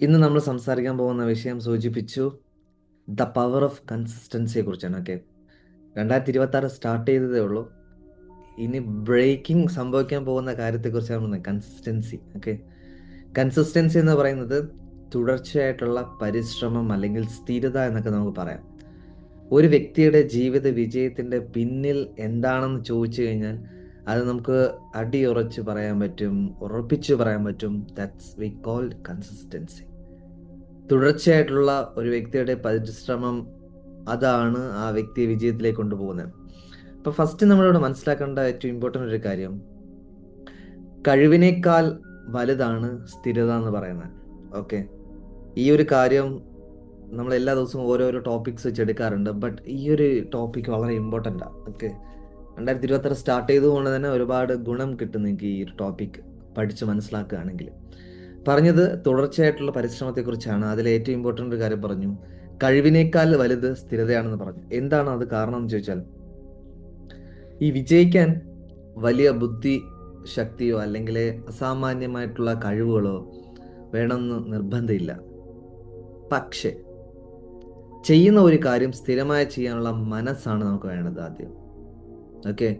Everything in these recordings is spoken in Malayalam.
ഇന്ന് നമ്മൾ സംസാരിക്കാൻ പോകുന്ന വിഷയം സൂചിപ്പിച്ചു ദ പവർ ഓഫ് കൺസിസ്റ്റൻസിയെ കുറിച്ചാണ് ഓക്കെ? രണ്ടായിരത്തി ഇരുപത്തി ആറ് സ്റ്റാർട്ട് ചെയ്തതേ ഉള്ളൂ. ഇനി ബ്രേക്കിംഗ് സംഭവിക്കാൻ പോകുന്ന കാര്യത്തെക്കുറിച്ചാണ് പറയുന്നത് കൺസിസ്റ്റൻസി ഓക്കെ? കൺസിസ്റ്റൻസി എന്ന് പറയുന്നത് തുടർച്ചയായിട്ടുള്ള പരിശ്രമം അല്ലെങ്കിൽ സ്ഥിരത എന്നൊക്കെ നമുക്ക് പറയാം. ഒരു വ്യക്തിയുടെ ജീവിത വിജയത്തിന്റെ പിന്നിൽ എന്താണെന്ന് ചോദിച്ചു കഴിഞ്ഞാൽ അത് നമുക്ക് അടിയുറച്ച് പറയാൻ പറ്റും ഉറപ്പിച്ച് പറയാൻ പറ്റും. ദാറ്റ്സ് വി കോൾഡ് കൺസിസ്റ്റൻസി തുടർച്ചയായിട്ടുള്ള ഒരു വ്യക്തിയുടെ പരിശ്രമം അതാണ് ആ വ്യക്തിയെ വിജയത്തിലേക്ക് കൊണ്ടുപോകുന്നത്. അപ്പോൾ ഫസ്റ്റ് നമ്മളിവിടെ മനസ്സിലാക്കേണ്ട ഏറ്റവും ഇമ്പോർട്ടന്റ് ഒരു കാര്യം കഴിവിനേക്കാൾ വലുതാണ് സ്ഥിരത എന്ന് പറയുന്നത്. ഓക്കെ ഈ ഒരു കാര്യം നമ്മൾ എല്ലാ ദിവസവും ഓരോരോ ടോപ്പിക്സ് വെച്ച് എടുക്കാറുണ്ട് ബട്ട് ഈ ഒരു ടോപ്പിക് വളരെ ഇമ്പോർട്ടന്റ് ആണ് ഓക്കെ രണ്ടായിരത്തി ഇരുപത്തി സ്റ്റാർട്ട് ചെയ്തുകൊണ്ട് തന്നെ ഒരുപാട് ഗുണം കിട്ടും നിങ്ങൾക്ക് ഈ ഒരു ടോപ്പിക് പഠിച്ച് മനസ്സിലാക്കുകയാണെങ്കിൽ. പറഞ്ഞത് തുടർച്ചയായിട്ടുള്ള പരിശ്രമത്തെക്കുറിച്ചാണ്. അതിൽ ഏറ്റവും ഇമ്പോർട്ടന്റ് ഒരു കാര്യം പറഞ്ഞു. കഴിവിനേക്കാൾ വലുത് സ്ഥിരതയാണെന്ന് പറഞ്ഞു. എന്താണ് അത് കാരണം എന്ന് ചോദിച്ചാൽ ഈ വിജയിക്കാൻ വലിയ ബുദ്ധി ശക്തിയോ അല്ലെങ്കിൽ അസാമാന്യമായിട്ടുള്ള കഴിവുകളോ വേണമെന്ന് നിർബന്ധമില്ല. പക്ഷേ ചെയ്യുന്ന ഒരു കാര്യം സ്ഥിരമായി ചെയ്യാനുള്ള മനസ്സാണ് നമുക്ക് വേണ്ടത് ആദ്യം. ഓക്കെ.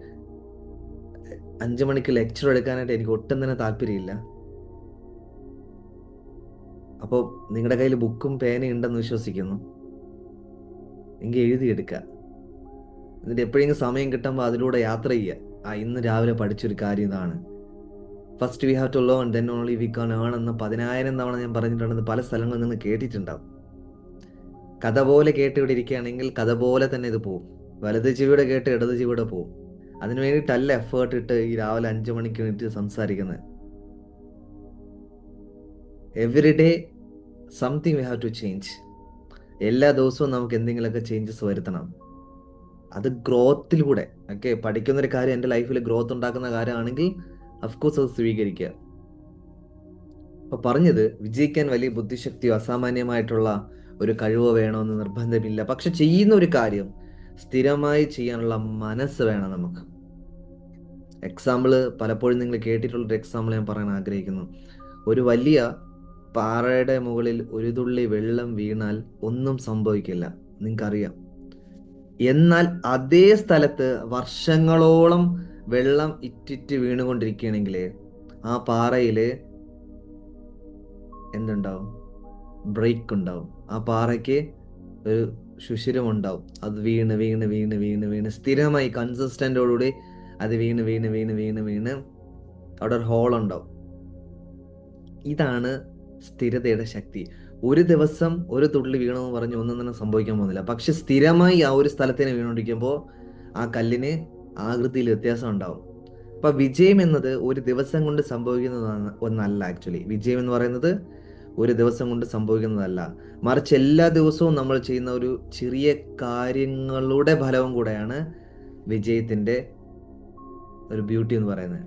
അഞ്ചു മണിക്ക് ലെക്ചർ എടുക്കാനായിട്ട് എനിക്ക് ഒട്ടും തന്നെ താല്പര്യമില്ല. അപ്പോൾ നിങ്ങളുടെ കയ്യിൽ ബുക്കും പേനയും ഉണ്ടെന്ന് വിശ്വസിക്കുന്നു. എങ്കിൽ എഴുതിയെടുക്കുക എന്നിട്ട് എപ്പോഴെങ്കിലും സമയം കിട്ടുമ്പോൾ അതിലൂടെ യാത്ര ചെയ്യുക ആ ഇന്ന് രാവിലെ പഠിച്ചൊരു കാര്യം ഇതാണ്. First we have to learn then only we can earn എന്ന് പതിനായിരം തവണ ഞാൻ പറഞ്ഞിട്ടുണ്ടെന്ന് പല സ്ഥലങ്ങളിൽ നിന്ന് കേട്ടിട്ടുണ്ടാവും. കഥ പോലെ കേട്ടിവിടെ ഇരിക്കുകയാണെങ്കിൽ കഥ പോലെ തന്നെ ഇത് പോകും വലത് ചെവിയുടെ കേട്ട് ഇടത് ചെവിയുടെ പോവും. അതിന് വേണ്ടിയിട്ടല്ല എഫേർട്ട് ഇട്ട് ഈ രാവിലെ അഞ്ചു മണിക്ക് വേണ്ടിയിട്ട് സംസാരിക്കുന്നത്. Every day something we have to change എല്ലാ ദിവസവും നമുക്ക് എന്തെങ്കിലുമൊക്കെ ചേഞ്ചസ് വരുത്തണം. അത് ഗ്രോത്തിലൂടെ ഓക്കെ പഠിക്കുന്നൊരു കാര്യം എന്റെ ലൈഫിൽ ഗ്രോത്ത് ഉണ്ടാക്കുന്ന കാര്യമാണെങ്കിൽ അഫ്കോഴ്സ് അത് സ്വീകരിക്കുക. അപ്പൊ പറഞ്ഞത് വിജയിക്കാൻ വലിയ ബുദ്ധിശക്തിയോ അസാമാന്യമായിട്ടുള്ള ഒരു കഴിവോ വേണമെന്ന് നിർബന്ധമില്ല. പക്ഷെ ചെയ്യുന്ന ഒരു കാര്യം സ്ഥിരമായി ചെയ്യാനുള്ള മനസ്സ് വേണം നമുക്ക്. എക്സാമ്പിൾ പലപ്പോഴും നിങ്ങൾ കേട്ടിട്ടുള്ളൊരു എക്സാമ്പിൾ ഞാൻ പറയാൻ ആഗ്രഹിക്കുന്നു. ഒരു വലിയ പാറയുടെ മുകളിൽ ഒരു തുള്ളി വെള്ളം വീണാൽ ഒന്നും സംഭവിക്കില്ല. നിങ്ങൾക്കറിയാം. എന്നാൽ അതേ സ്ഥലത്ത് വർഷങ്ങളോളം വെള്ളം ഇറ്റിറ്റ് വീണുകൊണ്ടിരിക്കുകയാണെങ്കിൽ ആ പാറയിൽ എന്തുണ്ടാവും? ബ്രേക്ക് ഉണ്ടാവും. ആ പാറയ്ക്ക് ഒരു സുഷിരം ഉണ്ടാവും അത് വീണ് വീണ് വീണ് വീണ് വീണ്. സ്ഥിരമായി കൺസിസ്റ്റന്റോടുകൂടി അത് വീണ് വീണ് വീണ് വീണ് വീണ് അവിടെ ഒരു ഹോൾ ഉണ്ടാവും. ഇതാണ് സ്ഥിരതയുടെ ശക്തി. ഒരു ദിവസം ഒരു തുള്ളി വീണമെന്ന് പറഞ്ഞ് ഒന്നും തന്നെ സംഭവിക്കാൻ പോകുന്നില്ല. പക്ഷെ സ്ഥിരമായി ആ ഒരു സ്ഥലത്തിന് വീണോണ്ടിരിക്കുമ്പോൾ ആ കല്ലിന് ആകൃതിയിൽ വ്യത്യാസം ഉണ്ടാവും. അപ്പം വിജയം എന്നത് ഒരു ദിവസം കൊണ്ട് സംഭവിക്കുന്നതാണ് ഒന്നല്ല ആക്ച്വലി വിജയം എന്ന് പറയുന്നത് ഒരു ദിവസം കൊണ്ട് സംഭവിക്കുന്നതല്ല. മറിച്ച് എല്ലാ ദിവസവും നമ്മൾ ചെയ്യുന്ന ഒരു ചെറിയ കാര്യങ്ങളുടെ ഫലവും കൂടെയാണ് വിജയത്തിന്റെ ഒരു ബ്യൂട്ടി എന്ന് പറയുന്നത്.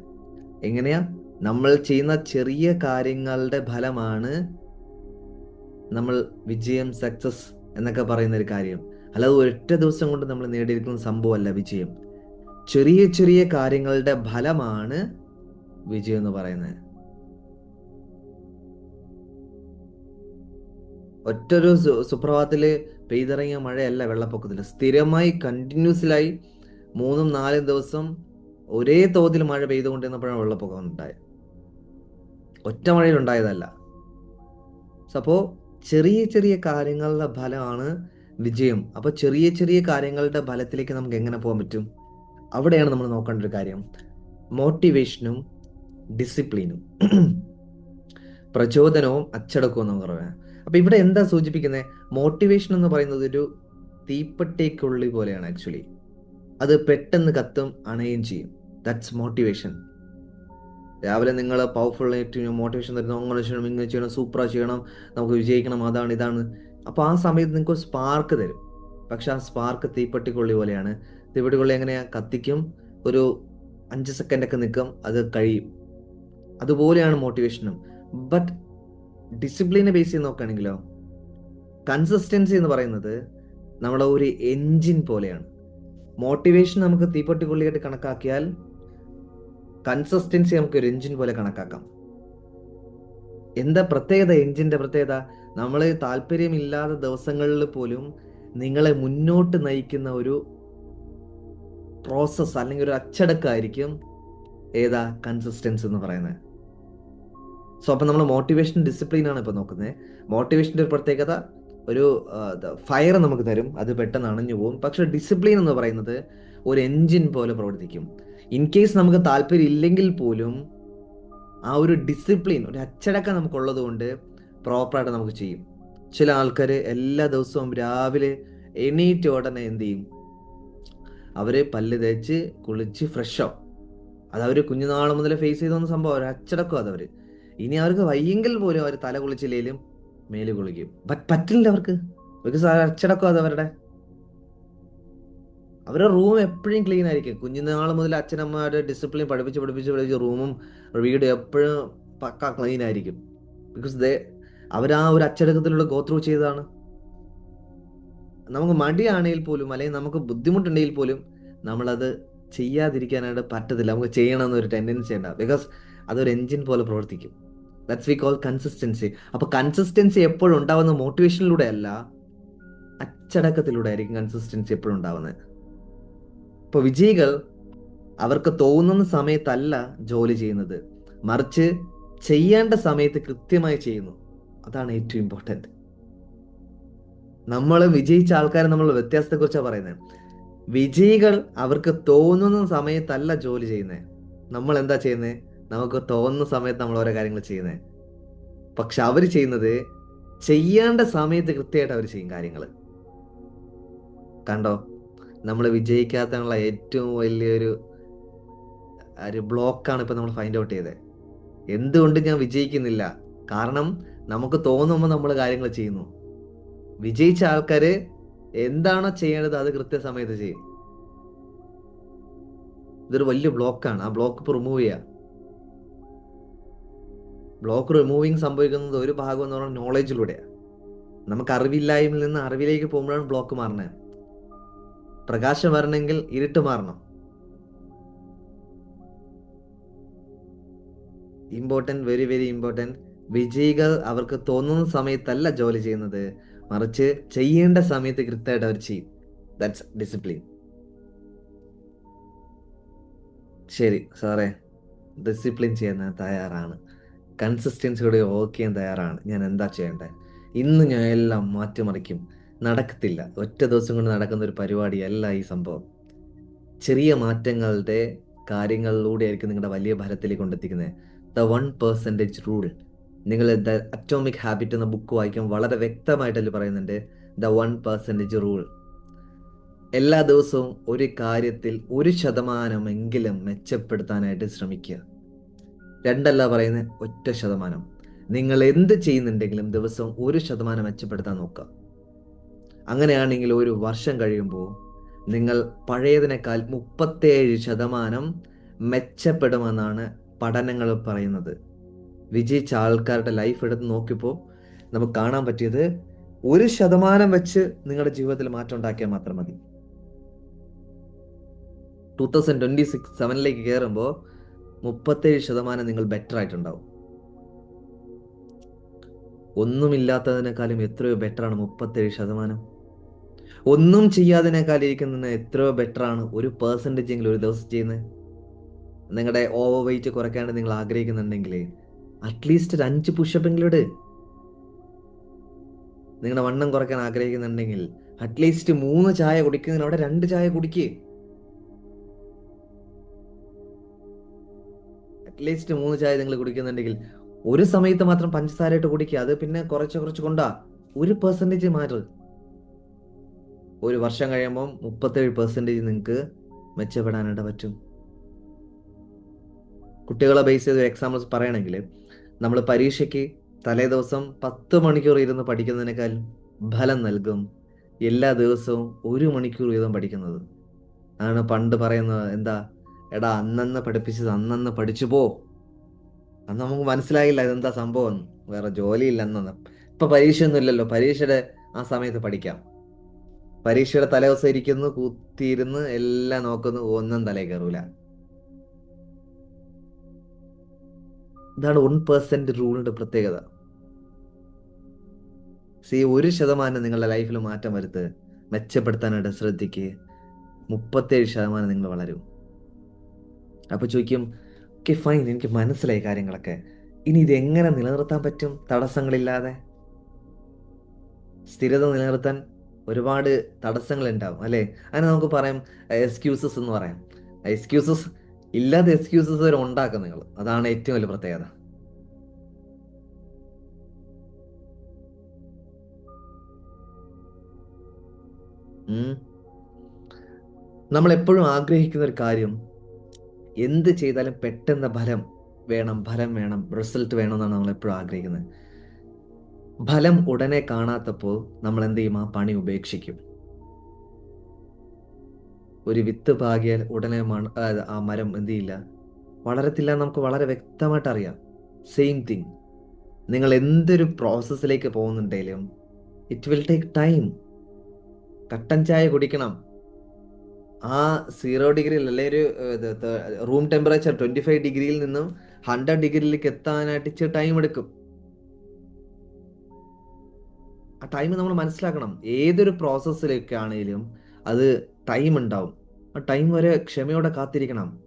എങ്ങനെയാ? നമ്മൾ ചെയ്യുന്ന ചെറിയ കാര്യങ്ങളുടെ ഫലമാണ് നമ്മൾ വിജയം സക്സസ് എന്നൊക്കെ പറയുന്ന ഒരു കാര്യം. അല്ലാതെ ഒറ്റ ദിവസം കൊണ്ട് നമ്മൾ നേടിയിരിക്കുന്ന സംഭവമല്ല വിജയം. ചെറിയ ചെറിയ കാര്യങ്ങളുടെ ഫലമാണ് വിജയം എന്ന് പറയുന്നത്. ഒറ്റൊരു സുപ്രഭാതത്തിൽ പെയ്തിറങ്ങിയ മഴയല്ല വെള്ളപ്പൊക്കത്തിൽ സ്ഥിരമായി കണ്ടിന്യൂസിലായി മൂന്നും നാലും ദിവസം ഒരേ തോതിൽ മഴ പെയ്തുകൊണ്ടിരുന്നപ്പോഴാണ് വെള്ളപ്പൊക്കം ഉണ്ടായത്. ഒറ്റ മഴയിൽ ഉണ്ടായതല്ല അപ്പോൾ ചെറിയ ചെറിയ കാര്യങ്ങളുടെ ഫലമാണ് വിജയം. അപ്പോൾ ചെറിയ ചെറിയ കാര്യങ്ങളുടെ ഫലത്തിലേക്ക് നമുക്ക് എങ്ങനെ പോകാൻ പറ്റും? അവിടെയാണ് നമ്മൾ നോക്കേണ്ട ഒരു കാര്യം. മോട്ടിവേഷനും ഡിസിപ്ലിനും പ്രചോദനവും അച്ചടക്കവും നമുക്ക് പറയാം അപ്പൊ ഇവിടെ എന്താ സൂചിപ്പിക്കുന്നത് മോട്ടിവേഷൻ എന്ന് പറയുന്നത് ഒരു തീപ്പെട്ടിക്കുള്ളി പോലെയാണ് ആക്ച്വലി അത് പെട്ടെന്ന് കത്തും അണയും ചെയ്യും. ദാറ്റ്സ് മോട്ടിവേഷൻ രാവിലെ നിങ്ങൾ പവർഫുൾ ആയിട്ട് മോട്ടിവേഷൻ തരുന്നു അങ്ങനെ ചെയ്യണം ഇങ്ങനെ ചെയ്യണം സൂപ്പറാ ചെയ്യണം നമുക്ക് വിജയിക്കണം അതാണ് ഇതാണ്. അപ്പോൾ ആ സമയത്ത് നിങ്ങൾക്ക് സ്പാർക്ക് തരും. പക്ഷെ ആ സ്പാർക്ക് തീപ്പെട്ടിക്കൊള്ളി പോലെയാണ്. തീപ്പെട്ടിക്കൊള്ളി എങ്ങനെയാ കത്തിക്കും ഒരു അഞ്ച് സെക്കൻഡൊക്കെ നിൽക്കും അത് കഴിയും. അതുപോലെയാണ് മോട്ടിവേഷനും ബട്ട് ഡിസിപ്ലിനെ ബേസ് ചെയ്ത് നോക്കുകയാണെങ്കിലോ കൺസിസ്റ്റൻസി എന്ന് പറയുന്നത് നമ്മളെ ഒരു എൻജിൻ പോലെയാണ്. മോട്ടിവേഷൻ നമുക്ക് തീപ്പൊട്ടിക്കുള്ളിയായിട്ട് കണക്കാക്കിയാൽ കൺസിസ്റ്റൻസി നമുക്ക് ഒരു എൻജിൻ പോലെ കണക്കാക്കാം. എന്താ പ്രത്യേകത? എൻജിന്റെ പ്രത്യേകത നമ്മൾ താല്പര്യമില്ലാത്ത ദിവസങ്ങളിൽ പോലും നിങ്ങളെ മുന്നോട്ട് നയിക്കുന്ന ഒരു പ്രോസസ്സ് അല്ലെങ്കിൽ ഒരു അച്ചടക്കമായിരിക്കും ഏതാ? കൺസിസ്റ്റൻസ് എന്ന് പറയുന്നത്. സോ അപ്പം നമ്മൾ മോട്ടിവേഷൻ ഡിസിപ്ലിൻ ആണ് ഇപ്പോൾ നോക്കുന്നത് മോട്ടിവേഷന്റെ ഒരു പ്രത്യേകത ഒരു ഫയർ നമുക്ക് തരും. അത് പെട്ടെന്ന് അണഞ്ഞു പോകും. പക്ഷെ ഡിസിപ്ലിൻ എന്ന് പറയുന്നത് ഒരു എൻജിൻ പോലെ പ്രവർത്തിക്കും. ഇൻ കേസ് നമുക്ക് താല്പര്യം ഇല്ലെങ്കിൽ പോലും ആ ഒരു ഡിസിപ്ലിൻ ഒരു അച്ചടക്കം നമുക്കുള്ളത് കൊണ്ട് പ്രോപ്പറായിട്ട് നമുക്ക് ചെയ്യും. ചില ആൾക്കാർ എല്ലാ ദിവസവും രാവിലെ എണീറ്റ് ഉടനെ എന്ത് ചെയ്യും? അവർ പല്ല് തേച്ച് കുളിച്ച് ഫ്രഷ് ആവും. അത് അവർ കുഞ്ഞുനാൾ മുതൽ ഫേസ് ചെയ്തോന്ന സംഭവം. അവർ അച്ചടക്കം അതവർ ഇനി അവർക്ക് വയ്യെങ്കിൽ പോലും അവർ തല കുളിച്ചില്ലെങ്കിലും മേൽ കുളിക്കും. പറ്റില്ല അവർക്ക്. ബിക്കോസ് അച്ചടക്കം അത് അവരുടെ. അവരുടെ റൂം എപ്പോഴും ക്ലീൻ ആയിരിക്കും. കുഞ്ഞുനാൾ മുതൽ അച്ഛനമ്മമാരുടെ ഡിസിപ്ലിൻ പഠിപ്പിച്ച് പഠിപ്പിച്ച് പഠിപ്പിച്ച് റൂമും വീടും എപ്പോഴും പക്ക ക്ലീൻ ആയിരിക്കും. ബിക്കോസ് ദേ അവർ ആ ഒരു അച്ചടക്കത്തിലൂടെ ഗോത്രൂ ചെയ്തതാണ്. നമുക്ക് മടിയാണെങ്കിൽ പോലും അല്ലെങ്കിൽ നമുക്ക് ബുദ്ധിമുട്ടുണ്ടെങ്കിൽ പോലും നമ്മളത് ചെയ്യാതിരിക്കാനായിട്ട് പറ്റത്തില്ല. നമുക്ക് ചെയ്യണമെന്നൊരു ടെൻഡൻസി ഉണ്ടാവും. ബിക്കോസ് അതൊരു എൻജിൻ പോലെ പ്രവർത്തിക്കും. ദാറ്റ്സ് വി കോൾ കൺസിസ്റ്റൻസി അപ്പോൾ കൺസിസ്റ്റൻസി എപ്പോഴും ഉണ്ടാവുന്ന മോട്ടിവേഷനിലൂടെ അല്ല അച്ചടക്കത്തിലൂടെ ആയിരിക്കും കൺസിസ്റ്റൻസി എപ്പോഴും ഉണ്ടാവുന്നത് ഇപ്പോൾ വിജയികൾ അവർക്ക് തോന്നുന്ന സമയത്തല്ല ജോലി ചെയ്യുന്നത്. മറിച്ച് ചെയ്യേണ്ട സമയത്ത് കൃത്യമായി ചെയ്യുന്നു. അതാണ് ഏറ്റവും ഇമ്പോർട്ടന്റ് നമ്മൾ വിജയിച്ച ആൾക്കാരെ നമ്മൾ വ്യത്യാസത്തെക്കുറിച്ചാണ് പറയുന്നത് വിജയികൾ അവർക്ക് തോന്നുന്ന സമയത്തല്ല ജോലി ചെയ്യുന്നത് നമ്മൾ എന്താ ചെയ്യുന്നത് നമുക്ക് തോന്നുന്ന സമയത്ത് നമ്മൾ ഓരോ കാര്യങ്ങൾ ചെയ്യുന്നത് പക്ഷെ അവർ ചെയ്യുന്നത് ചെയ്യേണ്ട സമയത്ത് കൃത്യമായിട്ട് അവർ ചെയ്യും കാര്യങ്ങൾ. കണ്ടോ? നമ്മൾ വിജയിക്കാത്തതിനുള്ള ഏറ്റവും വലിയൊരു ഒരു ബ്ലോക്കാണ് ഇപ്പം നമ്മൾ ഫൈൻഡ് ഔട്ട് ചെയ്തത് എന്തുകൊണ്ട് ഞാൻ വിജയിക്കുന്നില്ല? കാരണം നമുക്ക് തോന്നുമ്പോൾ നമ്മൾ കാര്യങ്ങൾ ചെയ്യുന്നു. വിജയിച്ച ആൾക്കാർ എന്താണോ ചെയ്യേണ്ടത് അത് കൃത്യസമയത്ത് ചെയ്യും. ഇതൊരു വലിയ ബ്ലോക്കാണ്. ആ ബ്ലോക്ക് ഇപ്പോൾ റിമൂവ് ചെയ്യുക ബ്ലോക്ക് റിമൂവിങ് സംഭവിക്കുന്നത് ഒരു ഭാഗം എന്ന് പറഞ്ഞാൽ നോളജിലൂടെയാണ് നമുക്ക് അറിവില്ലായ്മയിൽ നിന്ന് അറിവിലേക്ക് പോകുമ്പോഴാണ് ബ്ലോക്ക് മാറണേ പ്രകാശം വരണമെങ്കിൽ ഇരുട്ട് മാറണം. ഇമ്പോർട്ടന്റ് വെരി വെരി ഇമ്പോർട്ടന്റ് വിജയികൾ അവർക്ക് തോന്നുന്ന സമയത്തല്ല ജോലി ചെയ്യുന്നത്. മറിച്ച് ചെയ്യേണ്ട സമയത്ത് കൃത്യമായിട്ട് അവർ ചെയ്യും. ദാറ്റ്സ് ഡിസിപ്ലിൻ ശരി സാറേ. ഡിസിപ്ലിൻ ചെയ്യാൻ തയ്യാറാണ്. കൺസിസ്റ്റൻസിയോടെ വർക്ക് ചെയ്യാൻ തയ്യാറാണ്. ഞാൻ എന്താ ചെയ്യേണ്ടത് ഇന്ന് ഞാൻ എല്ലാം മാറ്റിമറിക്കും. നടക്കത്തില്ല. ഒറ്റ ദിവസം കൊണ്ട് നടക്കുന്ന ഒരു പരിപാടിയല്ല ഈ സംഭവം. ചെറിയ മാറ്റങ്ങളുടെ കാര്യങ്ങളിലൂടെ ആയിരിക്കും നിങ്ങളുടെ വലിയ ഫലത്തിലേക്ക് കൊണ്ടെത്തിക്കുന്നത്. ദ വൺ പെർസെന്റേജ് റൂൾ നിങ്ങൾ ദ അറ്റോമിക് ഹാബിറ്റ് എന്ന ബുക്ക് വായിക്കാൻ വളരെ വ്യക്തമായിട്ടല്ലേ പറയുന്നുണ്ട്. ദ വൺ പെർസെന്റേജ് റൂൾ എല്ലാ ദിവസവും ഒരു കാര്യത്തിൽ ഒരു ശതമാനമെങ്കിലും മെച്ചപ്പെടുത്താനായിട്ട് ശ്രമിക്കുക. രണ്ടല്ല പറയുന്നത് ഒറ്റ ശതമാനം. നിങ്ങൾ എന്ത് ചെയ്യുന്നുണ്ടെങ്കിലും ദിവസം ഒരു ശതമാനം മെച്ചപ്പെടുത്താൻ നോക്കുക. അങ്ങനെയാണെങ്കിൽ ഒരു വർഷം കഴിയുമ്പോൾ നിങ്ങൾ പഴയതിനേക്കാൾ മുപ്പത്തേഴ് ശതമാനം മെച്ചപ്പെടുമെന്നാണ് പഠനങ്ങൾ പറയുന്നത്. വിജയിച്ച ആൾക്കാരുടെ ലൈഫ് എടുത്ത് നോക്കിയപ്പോൾ നമുക്ക് കാണാൻ പറ്റിയത് ഒരു ശതമാനം വെച്ച് നിങ്ങളുടെ ജീവിതത്തിൽ മാറ്റം ഉണ്ടാക്കിയാൽ മാത്രം മതി. ടൂ തൗസൻഡ് ട്വന്റി സിക്സ് സെവനിലേക്ക് കയറുമ്പോൾ മുപ്പത്തേഴ് ശതമാനം നിങ്ങൾ ബെറ്റർ ആയിട്ടുണ്ടാവും. ഒന്നുമില്ലാത്തതിനേക്കാളും എത്രയോ ബെറ്ററാണ് മുപ്പത്തേഴ് ശതമാനം. ഒന്നും ചെയ്യാതിനേക്കാൾ ഇരിക്കുന്നതിന് എത്രയോ ബെറ്ററാണ് ഒരു പേഴ്സന്റേജ് എങ്കിലും ഒരു ദിവസം ചെയ്യുന്നത്. നിങ്ങളുടെ ഓവർ വെയിറ്റ് കുറയ്ക്കാണ്ട് നിങ്ങൾ ആഗ്രഹിക്കുന്നുണ്ടെങ്കിൽ അറ്റ്ലീസ്റ്റ് ഒരു അഞ്ച് പുഷപ്പെങ്കിലും ഇട്. നിങ്ങളുടെ വണ്ണം കുറയ്ക്കാൻ ആഗ്രഹിക്കുന്നുണ്ടെങ്കിൽ അറ്റ്ലീസ്റ്റ് മൂന്ന് ചായ കുടിക്കുന്നതിന് അവിടെ രണ്ട് ചായ കുടിക്കുക അറ്റ്ലീസ്റ്റ് മൂന്ന് ചായ നിങ്ങൾ കുടിക്കുന്നുണ്ടെങ്കിൽ ഒരു സമയത്ത് മാത്രം പഞ്ചസാരയിട്ട് കുടിക്കുക. അത് പിന്നെ കുറച്ച് കുറച്ച് കൊണ്ടാ. ഒരു പെർസെന്റേജ് മാറ്റർ ഒരു വർഷം കഴിയുമ്പോൾ മുപ്പത്തേഴ് പെർസെന്റേജ് നിങ്ങൾക്ക് മെച്ചപ്പെടാനായിട്ട് പറ്റും. കുട്ടികളെ ബേസ് ചെയ്ത് എക്സാമ്പിൾസ് പറയണമെങ്കിൽ നമ്മൾ പരീക്ഷയ്ക്ക് തലേ ദിവസം പത്ത് മണിക്കൂർ ഇരുന്ന് പഠിക്കുന്നതിനേക്കാൾ ഫലം നൽകും എല്ലാ ദിവസവും ഒരു മണിക്കൂർ വീതം പഠിക്കുന്നത്. ആണ് പണ്ട് പറയുന്നത് എന്താ എടാ അന്നന്ന് പഠിപ്പിച്ചത് അന്നന്ന് പഠിച്ചു പോ. അന്ന് നമുക്ക് മനസ്സിലായില്ല ഇതെന്താ സംഭവം. വേറെ ജോലിയില്ല അന്നന്ന് ഇപ്പൊ പരീക്ഷയൊന്നും ഇല്ലല്ലോ. പരീക്ഷയുടെ ആ സമയത്ത് പഠിക്കാം. പരീക്ഷയുടെ തലേദിവസം ഇരിക്കുന്നു കൂത്തിയിരുന്ന് എല്ലാം നോക്കുന്നു ഒന്നും തലേ കയറൂല. ഇതാണ് വൺ പെർസെന്റ് റൂളിന്റെ പ്രത്യേകത. സി ഒരു ശതമാനം നിങ്ങളുടെ ലൈഫിൽ മാറ്റം വരുത്ത് മെച്ചപ്പെടുത്താനായിട്ട് ശ്രദ്ധിക്കുക മുപ്പത്തേഴ് ശതമാനം നിങ്ങൾ വളരും. അപ്പോൾ ചോദിക്കും ഓക്കെ ഫൈൻ എനിക്ക് മനസ്സിലായി കാര്യങ്ങളൊക്കെ. ഇനി ഇതെങ്ങനെ നിലനിർത്താൻ പറ്റും? തടസ്സങ്ങളില്ലാതെ? സ്ഥിരത നിലനിർത്താൻ ഒരുപാട് തടസ്സങ്ങൾ ഉണ്ടാവും അല്ലേ? അതിന് നമുക്ക് പറയാം എക്സ്ക്യൂസസ് എന്ന് പറയാം. എക്സ്ക്യൂസസ് ഇല്ലാതെ എക്സ്ക്യൂസസ് വരെ ഉണ്ടാക്കും നിങ്ങൾ. അതാണ് ഏറ്റവും വലിയ പ്രത്യേകത. നമ്മൾ എപ്പോഴും ആഗ്രഹിക്കുന്ന ഒരു കാര്യം എന്ത് ചെയ്താലും പെട്ടെന്ന് ഫലം വേണം ഫലം വേണം റിസൾട്ട് വേണം എന്നാണ് നമ്മൾ എപ്പോഴും ആഗ്രഹിക്കുന്നത്. ഫലം ഉടനെ കാണാത്തപ്പോൾ നമ്മൾ എന്ത് ചെയ്യും? ആ പണി ഉപേക്ഷിക്കും. ഒരു വിത്ത് പാകിയാൽ ഉടനെ മണ് ആ, മരം എന്ത് ചെയ്യില്ല? വളരത്തില്ല നമുക്ക് വളരെ വ്യക്തമായിട്ട് അറിയാം. സെയിം തിങ് നിങ്ങൾ എന്തൊരു പ്രോസസ്സിലേക്ക് പോകുന്നുണ്ടെങ്കിലും ഇറ്റ് വിൽ ടേക്ക് ടൈം കട്ടൻ ചായ കുടിക്കണം. ആ സീറോ ഡിഗ്രിയിൽ അല്ലെ ഒരു റൂം ടെമ്പറേച്ചർ ട്വന്റി ഫൈവ് ഡിഗ്രിയിൽ നിന്നും ഹൺഡ്രഡ് ഡിഗ്രിയിലേക്ക് എത്താനായിട്ട് ഇച്ചിരി ടൈം എടുക്കും. ആ ടൈം നമ്മൾ മനസ്സിലാക്കണം. ഏതൊരു പ്രോസസ്സിലേക്കാണേലും അത് ടൈം ഉണ്ടാവും. ആ ടൈം വരെ ക്ഷമയോടെ കാത്തിരിക്കണം.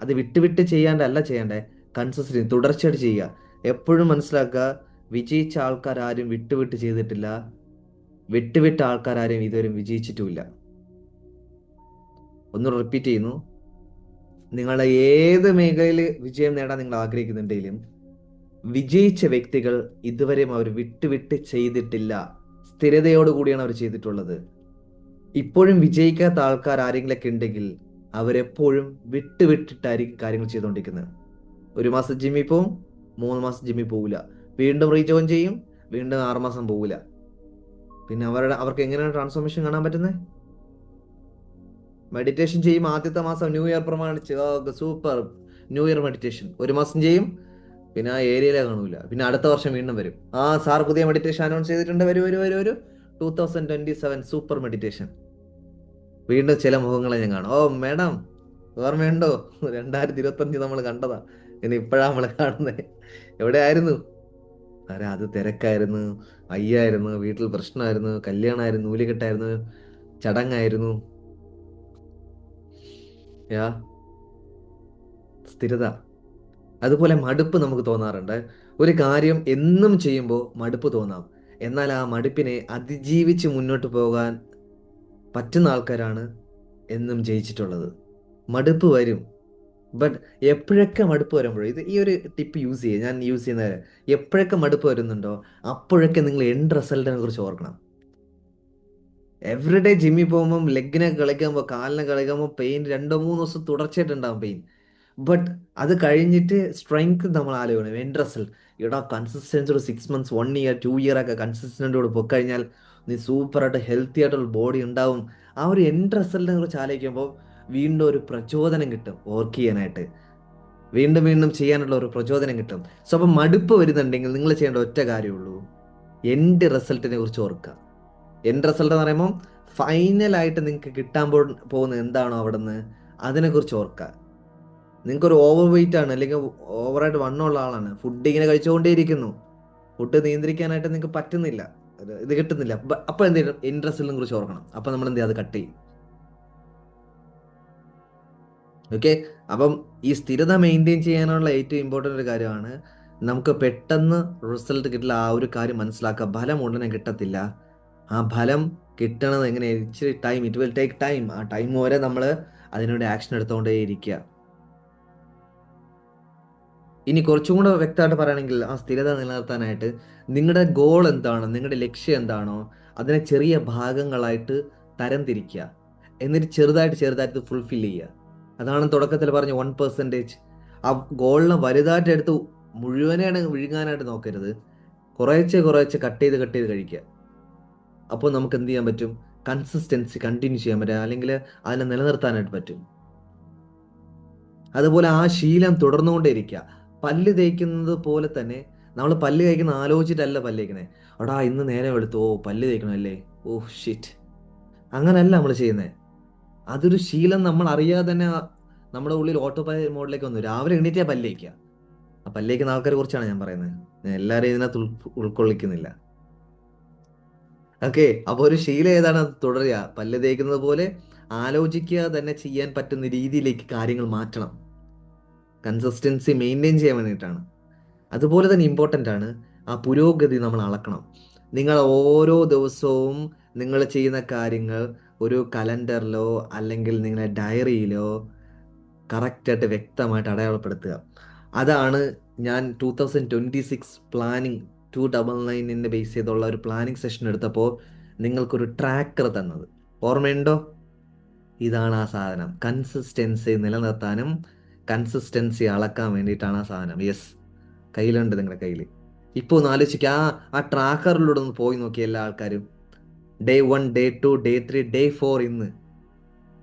അത് വിട്ടുവിട്ട് വിട്ട് ചെയ്യാണ്ടല്ല ചെയ്യണ്ടേ. കൺസിസ്റ്റൻസി തുടർച്ചയായിട്ട് ചെയ്യുക. എപ്പോഴും മനസ്സിലാക്കുക വിജയിച്ച ആൾക്കാരും വിട്ടുവിട്ട് ചെയ്തിട്ടില്ല. വിട്ടുവിട്ട ആൾക്കാരും ഇതുവരെ വിജയിച്ചിട്ടുമില്ല. ഒന്ന് റിപ്പീറ്റ് ചെയ്യുന്നു. നിങ്ങളുടെ ഏത് മേഖലയിൽ വിജയം നേടാൻ നിങ്ങൾ ആഗ്രഹിക്കുന്നുണ്ടെങ്കിലും വിജയിച്ച വ്യക്തികൾ ഇതുവരെയും അവർ വിട്ടുവിട്ട് ചെയ്തിട്ടില്ല. സ്ഥിരതയോടുകൂടിയാണ് അവർ ചെയ്തിട്ടുള്ളത്. ഇപ്പോഴും വിജയിക്കാത്ത ആൾക്കാർ ആരെങ്കിലൊക്കെ ഉണ്ടെങ്കിൽ അവരെപ്പോഴും വിട്ടുവിട്ടിട്ടായിരിക്കും കാര്യങ്ങൾ ചെയ്തുകൊണ്ടിരിക്കുന്നത്. ഒരു മാസം ജിമ്മിൽ പോവും മൂന്ന് മാസം ജിമ്മിൽ പോവില്ല. വീണ്ടും റീജോയിൻ ചെയ്യും വീണ്ടും ആറുമാസം പോവില്ല. പിന്നെ അവരുടെ അവർക്ക് എങ്ങനെയാണ് ട്രാൻസ്ഫോർമേഷൻ കാണാൻ പറ്റുന്നത്? മെഡിറ്റേഷൻ ചെയ്യും ആദ്യത്തെ മാസം ന്യൂ ഇയർ പ്രമാണിച്ച്. സൂപ്പർ ന്യൂ ഇയർ മെഡിറ്റേഷൻ ഒരു മാസം ചെയ്യും പിന്നെ ആ ഏരിയയിലെ കാണൂല. പിന്നെ അടുത്ത വർഷം വീണ്ടും വരും. ആ സാർ പുതിയ മെഡിറ്റേഷൻ അനൗൺസ് ചെയ്തിട്ടുണ്ട്. വരും വരും വരും ഒരു two thousand twenty seven super meditation വീണ്ടും ചില മുഖങ്ങളെ ഞാൻ കാണും. ഓ മേഡം ഓർമ്മയുണ്ടോ? രണ്ടായിരത്തി ഇരുപത്തഞ്ച് നമ്മൾ കണ്ടതാ. ഇനി ഇപ്പോഴാണ് നമ്മൾ കാണുന്നത് എവിടെയായിരുന്നു? അരെ അത് തിരക്കായിരുന്നു. അയ്യായിരുന്നു വീട്ടിൽ പ്രശ്നമായിരുന്നു കല്യാണമായിരുന്നു നൂലുകെട്ടായിരുന്നു ചടങ്ങായിരുന്നു. യാ. സ്ഥിരത. അതുപോലെ മടുപ്പ് നമുക്ക് തോന്നാറുണ്ട്. ഒരു കാര്യം എന്നും ചെയ്യുമ്പോൾ മടുപ്പ് തോന്നാം. എന്നാൽ ആ മടുപ്പിനെ അതിജീവിച്ച് മുന്നോട്ട് പോകാൻ പറ്റുന്ന ആൾക്കാരാണ് എന്നും ജയിച്ചിട്ടുള്ളത്. മടുപ്പ് വരും. ബട്ട് എപ്പോഴൊക്കെ മടുപ്പ് വരുമ്പോഴോ ഇത് ഈ ഒരു ടിപ്പ് യൂസ് ചെയ്യുക ഞാൻ യൂസ് ചെയ്യുന്ന എപ്പോഴൊക്കെ മടുപ്പ് വരുന്നുണ്ടോ അപ്പോഴൊക്കെ നിങ്ങൾ എൻഡ് റിസൾട്ടിനെ കുറിച്ച് ഓർക്കണം. എവറിഡേ ജിമ്മിൽ പോകുമ്പം ലെഗിനെ കളിക്കുമ്പോൾ കാലിനെ കളിക്കുമ്പോൾ പെയിൻ രണ്ടോ മൂന്നോ ദിവസം തുടർച്ചയായിട്ടുണ്ടാകും പെയിൻ ബട്ട് അത് കഴിഞ്ഞിട്ട് സ്ട്രെങ്ത് നമ്മൾ ആലോചിക്കണം. എൻഡ് റിസൾട്ട് ഇവിടെ കൺസിസ്റ്റൻസി ഒരു six months one year two year ഒക്കെ കൺസിസ്റ്റന്റോട് പോയിക്കഴിഞ്ഞാൽ നീ സൂപ്പറായിട്ട് ഹെൽത്തി ആയിട്ടുള്ള ബോഡി ഉണ്ടാവും. ആ ഒരു എൻഡ് കുറിച്ച് ആലോചിക്കുമ്പോൾ വീണ്ടും ഒരു പ്രചോദനം കിട്ടും വർക്ക് ചെയ്യാനായിട്ട് വീണ്ടും വീണ്ടും ചെയ്യാനുള്ള ഒരു പ്രചോദനം കിട്ടും. സോ അപ്പം മടുപ്പ് വരുന്നുണ്ടെങ്കിൽ നിങ്ങൾ ചെയ്യേണ്ട ഒറ്റ കാര്യമുള്ളൂ എന്റെ റിസൾട്ടിനെ കുറിച്ച് ഓർക്കുക. എൻഡ് റിസൾട്ട് എന്ന് പറയുമ്പോൾ ഫൈനലായിട്ട് നിങ്ങൾക്ക് കിട്ടാൻ പോ പോകുന്നത് എന്താണോ അവിടെ നിന്ന് അതിനെക്കുറിച്ച് ഓർക്കുക. നിങ്ങൾക്കൊരു ഓവർ വെയിറ്റ് ആണ് അല്ലെങ്കിൽ ഓവറായിട്ട് വണ്ണമുള്ള ആളാണ്. ഫുഡ് ഇങ്ങനെ കഴിച്ചുകൊണ്ടേയിരിക്കുന്നു. ഫുഡ് നിയന്ത്രിക്കാനായിട്ട് നിങ്ങൾക്ക് പറ്റുന്നില്ല. ഇത് കിട്ടുന്നില്ല. അപ്പോൾ എന്ത് ചെയ്യണം? റിസൾട്ടിനെ കുറിച്ച് ഓർക്കണം. അപ്പോൾ നമ്മൾ എന്ത് ചെയ്യും? അത് കട്ട് ചെയ്യും. ഓക്കെ അപ്പം ഈ സ്ഥിരത മെയിന്റെയിൻ ചെയ്യാനുള്ള ഏറ്റവും ഇമ്പോർട്ടന്റ് ഒരു കാര്യമാണ് നമുക്ക് പെട്ടെന്ന് റിസൾട്ട് കിട്ടില്ല ആ ഒരു കാര്യം മനസ്സിലാക്കുക. ഫലം ഉടനെ കിട്ടത്തില്ല. ആ ഫലം കിട്ടണത് എങ്ങനെ ഇച്ചിരി time it will take time ആ ടൈം വരെ നമ്മൾ അതിനുവേണ്ടി ആക്ഷൻ എടുത്തുകൊണ്ടേ ഇരിക്കുക ഇനി കുറച്ചും കൂടെ വ്യക്തമായിട്ട് പറയുകയാണെങ്കിൽ ആ സ്ഥിരത നിലനിർത്താനായിട്ട് നിങ്ങളുടെ ഗോൾ എന്താണ്? നിങ്ങളുടെ ലക്ഷ്യം എന്താണോ? അതിനെ ചെറിയ ഭാഗങ്ങളായിട്ട് തരംതിരിക്കുക എന്നിട്ട് ചെറുതായിട്ട് ചെറുതായിട്ട് ഫുൾഫിൽ ചെയ്യുക. അതാണ് തുടക്കത്തിൽ പറഞ്ഞ വൺ പെർസെന്റേജ് ആ ഗോളിനെ വലുതായിട്ട് എടുത്ത് മുഴുവനാണ് വിഴുങ്ങാനായിട്ട് നോക്കരുത്. കുറേച്ചെ കുറേച്ചെ കട്ട് ചെയ്ത് കട്ട് ചെയ്ത് കഴിക്കുക അപ്പോൾ നമുക്ക് എന്ത് ചെയ്യാൻ പറ്റും? കൺസിസ്റ്റൻസി കണ്ടിന്യൂ ചെയ്യാൻ പറ്റും. അല്ലെങ്കിൽ അതിനെ നിലനിർത്താനായിട്ട് പറ്റും. അതുപോലെ ആ ശീലം തുടർന്നുകൊണ്ടേയിരിക്കുക. പല്ല് തേക്കുന്നത് പോലെ തന്നെ നമ്മൾ പല്ല് കഴിക്കുന്ന ആലോചിച്ചിട്ടല്ല പല്ല് തേക്കുന്നത്. എടാ ഇന്ന് നേരം എടുത്തു? ഓ പല്ല് തേക്കണമല്ലേ ഓ ഷിറ്റ് അങ്ങനല്ല നമ്മൾ ചെയ്യുന്നത്. അതൊരു ശീലം നമ്മൾ അറിയാതെ തന്നെ നമ്മുടെ ഉള്ളിൽ ഓട്ടോ പൈലറ്റ് മോഡിലേക്ക് വന്നു. രാവിലെ എണീറ്റാ പല്ലേക്കുക ആ പല്ലേക്കുന്ന ആൾക്കാരെ കുറിച്ചാണ് ഞാൻ പറയുന്നത്. ഞാൻ എല്ലാവരെയും ഇതിനകത്ത് ഉൾ ഉൾക്കൊള്ളിക്കുന്നില്ല. ഓക്കെ അപ്പോൾ ഒരു ശീലം ഏതാണ് അത് തുടരുക? പല്ല് തേക്കുന്നത് പോലെ ആലോചിക്കുക തന്നെ ചെയ്യാൻ പറ്റുന്ന രീതിയിലേക്ക് കാര്യങ്ങൾ മാറ്റണം. കൺസിസ്റ്റൻസി മെയിന്റെയിൻ ചെയ്യാൻ വേണ്ടിയിട്ടാണ്. അതുപോലെ തന്നെ ഇമ്പോർട്ടന്റ് ആണ് ആ പുരോഗതി നമ്മൾ അളക്കണം. നിങ്ങൾ ഓരോ ദിവസവും നിങ്ങൾ ചെയ്യുന്ന കാര്യങ്ങൾ ഒരു കലണ്ടറിലോ അല്ലെങ്കിൽ നിങ്ങളുടെ ഡയറിയിലോ കറക്റ്റായിട്ട് വ്യക്തമായിട്ട് അടയാളപ്പെടുത്തുക. അതാണ് ഞാൻ two thousand twenty six planning to double നയനിനെ base ചെയ്തുള്ള ഒരു പ്ലാനിങ് സെഷൻ എടുത്തപ്പോൾ നിങ്ങൾക്കൊരു ട്രാക്കർ തന്നത്. ഓർമ്മയുണ്ടോ? ഇതാണ് ആ സാധനം. കൺസിസ്റ്റൻസി നിലനിർത്താനും കൺസിസ്റ്റൻസി അളക്കാൻ വേണ്ടിയിട്ടാണ് ആ സാധനം. യെസ് കയ്യിലുണ്ട് നിങ്ങളുടെ കയ്യിൽ. ഇപ്പോൾ ഒന്ന് ആലോചിക്കുക ആ ആ ട്രാക്കറിലൂടെ ഒന്ന് പോയി നോക്കി എല്ലാ ആൾക്കാരും. Day one day two day three day four ഇന്ന്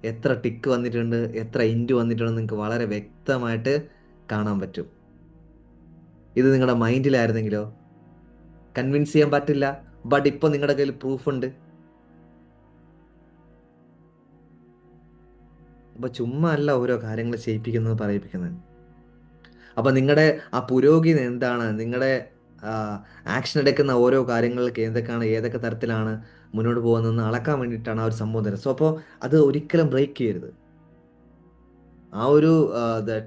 എത്ര ടിക്ക് വന്നിട്ടുണ്ട് എത്ര ഇന്റു വന്നിട്ടുണ്ട് നിങ്ങൾക്ക് വളരെ വ്യക്തമായിട്ട് കാണാൻ പറ്റും. ഇത് നിങ്ങളുടെ മൈൻഡിലായിരുന്നെങ്കിലോ കൺവിൻസ് ചെയ്യാൻ പറ്റില്ല. ബട്ട് ഇപ്പോൾ നിങ്ങളുടെ കയ്യിൽ പ്രൂഫ് ഉണ്ട്. അപ്പോൾ ചുമ്മാ അല്ല ഓരോ കാര്യങ്ങൾ ചെയ്യിപ്പിക്കുന്നത് പറയിപ്പിക്കുന്നത്. അപ്പോൾ നിങ്ങളുടെ ആ പുരോഗതി എന്താണ്? നിങ്ങളുടെ ആക്ഷൻ എടുക്കുന്ന ഓരോ കാര്യങ്ങൾക്ക് എന്തൊക്കെയാണ് ഏതൊക്കെ തരത്തിലാണ് മുന്നോട്ട് പോകുന്നതെന്ന് അളക്കാൻ വേണ്ടിയിട്ടാണ് ആ ഒരു സംഭവം തരുന്നത്. സോ അപ്പോൾ അത് ഒരിക്കലും ബ്രേക്ക് ചെയ്യരുത്. ആ ഒരു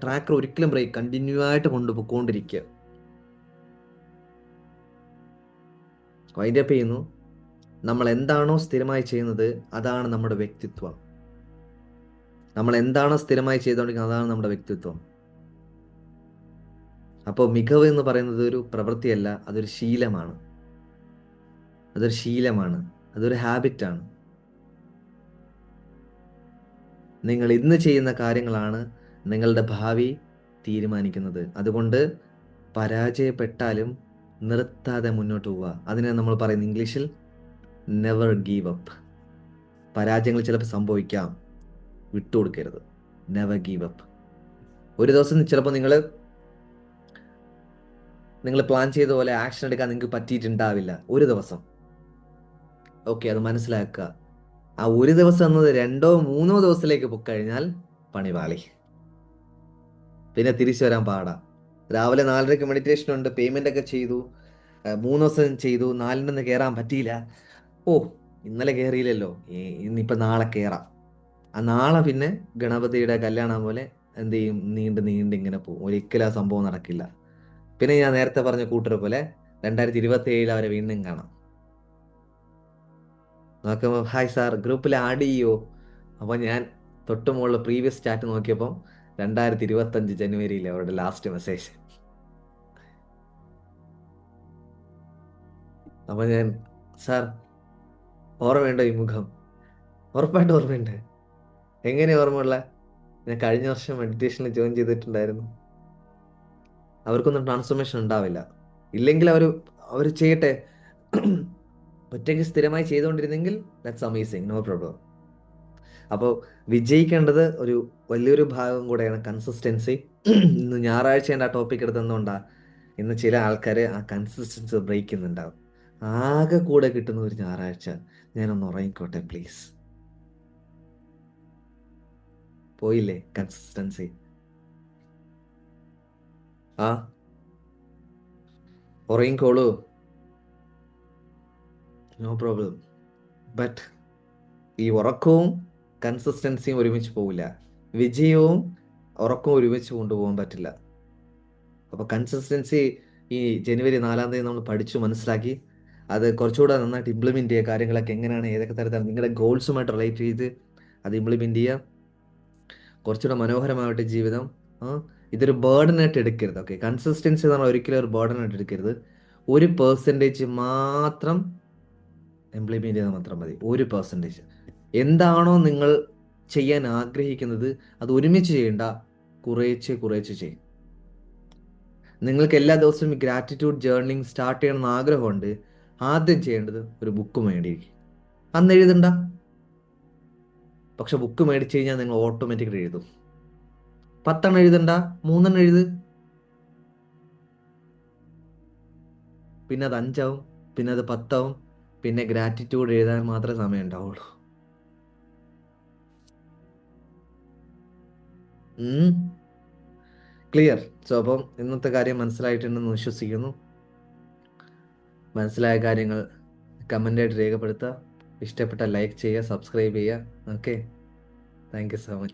ട്രാക്കർ ഒരിക്കലും ബ്രേക്ക് കണ്ടിന്യൂ ആയിട്ട് കൊണ്ടുപോയിക്കൊണ്ടിരിക്കുക വൈൻഡപ്പ് ചെയ്യുന്നു. നമ്മൾ എന്താണോ സ്ഥിരമായി ചെയ്യുന്നത് അതാണ് നമ്മുടെ വ്യക്തിത്വം. നമ്മൾ എന്താണോ സ്ഥിരമായി ചെയ്തുകൊണ്ടിരിക്കുന്നത് അതാണ് നമ്മുടെ വ്യക്തിത്വം. അപ്പോൾ മികവ് എന്ന് പറയുന്നത് ഒരു പ്രവൃത്തിയല്ല അതൊരു ശീലമാണ്. അതൊരു ശീലമാണ്. അതൊരു ഹാബിറ്റാണ് നിങ്ങൾ ഇന്ന് ചെയ്യുന്ന കാര്യങ്ങളാണ് നിങ്ങളുടെ ഭാവി തീരുമാനിക്കുന്നത്. അതുകൊണ്ട് പരാജയപ്പെട്ടാലും നിർത്താതെ മുന്നോട്ട് പോവുക. അതിനെ നമ്മൾ പറയുന്ന ഇംഗ്ലീഷിൽ നെവർ ഗീവ് അപ്പ് പരാജയങ്ങൾ ചിലപ്പോൾ സംഭവിക്കാം. വിട്ടുകൊടുക്കരുത് നെവർ ഗീവ് അപ്പ് ഒരു ദിവസം ചിലപ്പോൾ നിങ്ങൾ നിങ്ങൾ പ്ലാൻ ചെയ്ത പോലെ ആക്ഷൻ എടുക്കാൻ നിങ്ങൾക്ക് പറ്റിയിട്ടുണ്ടാവില്ല. ഒരു ദിവസം. ഓക്കെ അത് മനസ്സിലാക്കുക. ആ ഒരു ദിവസം എന്നത് രണ്ടോ മൂന്നോ ദിവസത്തിലേക്ക് പോയി കഴിഞ്ഞാൽ പണിപാളി. പിന്നെ തിരിച്ചു വരാൻ പാടാ. രാവിലെ നാലരയ്ക്ക് മെഡിറ്റേഷൻ ഉണ്ട് പേയ്മെന്റ് ഒക്കെ ചെയ്തു മൂന്ന് ദിവസം ചെയ്തു നാലിനൊന്ന് കയറാൻ പറ്റിയില്ല. ഓ ഇന്നലെ കയറിയില്ലല്ലോ ഇന്നിപ്പോൾ നാളെ കയറാം ആ നാളെ പിന്നെ ഗണപതിയുടെ കല്യാണം പോലെ എന്ത് ചെയ്യും? നീണ്ട് നീണ്ട് ഇങ്ങനെ പോകും ഒരിക്കലും ആ സംഭവം നടക്കില്ല. പിന്നെ ഞാൻ നേരത്തെ പറഞ്ഞ കൂട്ടർ പോലെ രണ്ടായിരത്തി ഇരുപത്തി ഏഴിൽ അവരെ വീണ്ടും കാണാം. നോക്കുമ്പോൾ ഹായ് സാർ ഗ്രൂപ്പിൽ ആഡ് ചെയ്യോ? അപ്പോൾ ഞാൻ തൊട്ട് പ്രീവിയസ് ചാറ്റ് നോക്കിയപ്പം രണ്ടായിരത്തി ഇരുപത്തഞ്ച് ജനുവരിയിൽ അവരുടെ ലാസ്റ്റ് മെസ്സേജ് അപ്പോൾ ഞാൻ സാർ ഓർമ്മയുണ്ടോ ഈ മുഖം? ഉറപ്പായിട്ട് ഓർമ്മയുണ്ട്. എങ്ങനെ ഓർമ്മയുള്ള? ഞാൻ കഴിഞ്ഞ വർഷം മെഡിറ്റേഷനിൽ ജോയിൻ ചെയ്തിട്ടുണ്ടായിരുന്നു. അവർക്കൊന്നും ട്രാൻസ്ഫോർമേഷൻ ഉണ്ടാവില്ല. ഇല്ലെങ്കിൽ അവർ അവർ ചെയ്യട്ടെ. ഒറ്റയ്ക്ക് സ്ഥിരമായി ചെയ്തുകൊണ്ടിരുന്നെങ്കിൽ ദാറ്റ്സ് അമേസിങ് നോ പ്രോബ്ലം അപ്പോൾ വിജയിക്കേണ്ടത് ഒരു വലിയൊരു ഭാഗം കൂടെയാണ് കൺസിസ്റ്റൻസി ഇന്ന് ഞായറാഴ്ച എന്റെ ആ ടോപ്പിക് എടുത്തതുകൊണ്ടാണ് ഇന്ന് ചില ആൾക്കാർ ആ കൺസിസ്റ്റൻസി ബ്രേക്ക് ചെയ്യുന്നുണ്ടാവും. ആകെ കൂടെ കിട്ടുന്ന ഒരു ഞായറാഴ്ച ഞാനൊന്ന് ഉറങ്ങിക്കോട്ടെ പ്ലീസ് പോയില്ലേ? കൺസിസ്റ്റൻസി ആ. ഉറങ്ങിക്കോളൂ. നോ പ്രോബ്ലം ബട്ട് ഈ ഉറക്കവും കൺസിസ്റ്റൻസിയും ഒരുമിച്ച് പോവില്ല. വിജയവും ഉറക്കവും ഒരുമിച്ച് കൊണ്ടുപോകാൻ പറ്റില്ല. അപ്പോൾ കൺസിസ്റ്റൻസി ഈ ജനുവരി നാലാം തീയതി നമ്മൾ പഠിച്ചു മനസ്സിലാക്കി. അത് കുറച്ചുകൂടെ നന്നായിട്ട് ഇംപ്ലിമെന്റ് ചെയ്യുക കാര്യങ്ങളൊക്കെ എങ്ങനെയാണ് ഏതൊക്കെ തരത്തിലാണ് നിങ്ങളുടെ ഗോൾസുമായിട്ട് റിലേറ്റ് ചെയ്ത് അത് ഇംപ്ലിമെന്റ് ചെയ്യുക. കുറച്ചുകൂടെ മനോഹരമായിട്ട് ജീവിതം. ആ ഇതൊരു ബേർഡനായിട്ട് എടുക്കരുത് ഓക്കെ കൺസിസ്റ്റൻസി എന്ന് പറഞ്ഞാൽ ഒരിക്കലും ഒരു ബേർഡനായിട്ട് എടുക്കരുത്. ഒരു പേഴ്സന്റേജ് മാത്രം ഇംപ്ലിമെന്റ് ചെയ്താൽ മാത്രം മതി ഒരു പേഴ്സന്റേജ് എന്താണോ നിങ്ങൾ ചെയ്യാൻ ആഗ്രഹിക്കുന്നത് അത് ഒരുമിച്ച് ചെയ്യണ്ട കുറേച്ച് കുറേച്ച് ചെയ്യും. നിങ്ങൾക്ക് എല്ലാ ദിവസവും ഗ്രാറ്റിറ്റ്യൂഡ് ജേർണിങ് സ്റ്റാർട്ട് ചെയ്യണമെന്ന് ആഗ്രഹമുണ്ട് ആദ്യം ചെയ്യേണ്ടത് ഒരു ബുക്ക് മേടിയിരിക്കും അന്ന് എഴുതണ്ട. പക്ഷെ ബുക്ക് മേടിച്ചു കഴിഞ്ഞാൽ നിങ്ങൾ ഓട്ടോമാറ്റിക്കലി എഴുതും. പത്തെണ്ണം എഴുതണ്ട മൂന്നെണ്ണം എഴുത്. പിന്നെ അത് അഞ്ചാവും പിന്നെ അത് പത്താവും പിന്നെ ഗ്രാറ്റിറ്റ്യൂഡ് എഴുതാൻ മാത്രമേ സമയം ഉണ്ടാവുള്ളൂ. ക്ലിയർ സോ അപ്പം ഇന്നത്തെ കാര്യം മനസ്സിലായിട്ടുണ്ടെന്ന് വിശ്വസിക്കുന്നു. മനസ്സിലായ കാര്യങ്ങൾ കമന്റായിട്ട് രേഖപ്പെടുത്തുക. ഇഷ്ടപ്പെട്ട ലൈക്ക് ചെയ്യുക സബ്സ്ക്രൈബ് ചെയ്യുക. Okay. Thank you so much.